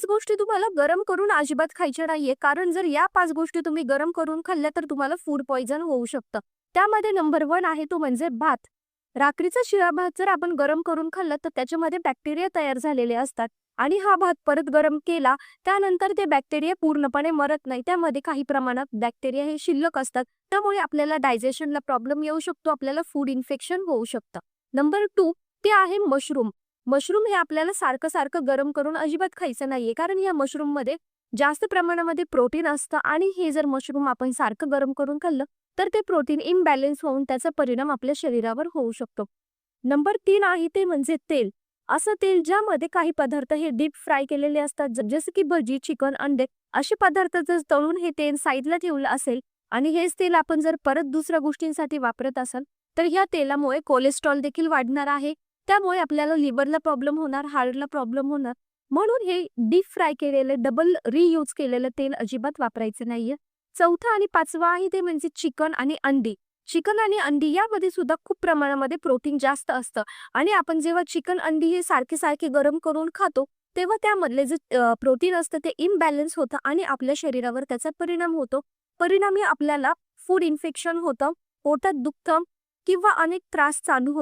पाच गोष्टी तुम्हाला गरम करून अजिबात खायच्या नाहीये. कारण जर या पाच गोष्टी तुम्ही गरम करून खाल्ल्या तर तुम्हाला फूड पॉइझन होऊ शकतं. त्यामध्ये नंबर वन आहे तो म्हणजे भात. रात्रीचा शिळा भात जर आपण गरम करून खाल्लं तर त्याच्यामध्ये बॅक्टेरिया तयार झालेले असतात. आणि हा भात परत गरम केला त्यानंतर ते बॅक्टेरिया पूर्णपणे मरत नाही. त्यामध्ये काही प्रमाणात बॅक्टेरिया हे शिल्लक असतात. त्यामुळे आपल्याला डायजेशनला प्रॉब्लेम येऊ शकतो. आपल्याला फूड इन्फेक्शन होऊ शकतं. नंबर टू ते आहे मशरूम मशरूम हे आपल्याला सारखं सारखं गरम करून अजिबात खायचं नाहीये. कारण या मशरूममध्ये जास्त प्रमाणामध्ये प्रोटीन असतं आणि हे जर मशरूम आपण सारखं गरम करून खाल्लं तर ते प्रोटीन इम्बॅलेन्स होऊन त्याचा परिणाम आपल्या शरीरावर होऊ शकतो. नंबर तीन आहे ते म्हणजे तेल. असं तेल ज्यामध्ये काही पदार्थ हे डीप फ्राय केलेले असतात जसं की भजी चिकन अंडे असे पदार्थ जर तळून हे तेल साईडला ठेवलं असेल आणि हेच तेल आपण जर परत दुसऱ्या गोष्टींसाठी वापरत असाल तर ह्या तेलामुळे कोलेस्ट्रॉल देखील वाढणार आहे त्यामुळे आपल्याला लिव्हरला प्रॉब्लेम होणार हार्टला प्रॉब्लेम होणार. म्हणून हे डीप फ्राय केलेलं डबल रियूज केलेलं तेल अजिबात वापरायचं नाहीये. चौथा आणि पाचवा आहे ते म्हणजे चिकन आणि अंडी. चिकन आणि अंडी यामध्ये सुद्धा खूप प्रमाणामध्ये प्रोटीन जास्त असतं. आणि आपण जेव्हा चिकन अंडी हे सारखे सारखे गरम करून खातो तेव्हा त्यामधले जे प्रोटीन असतं ते इम्बॅलन्स होतं आणि आपल्या शरीरावर त्याचा परिणाम होतो. परिणामी आपल्याला फूड इन्फेक्शन होतं पोटात दुखतं किंवा अनेक त्रास चालू होत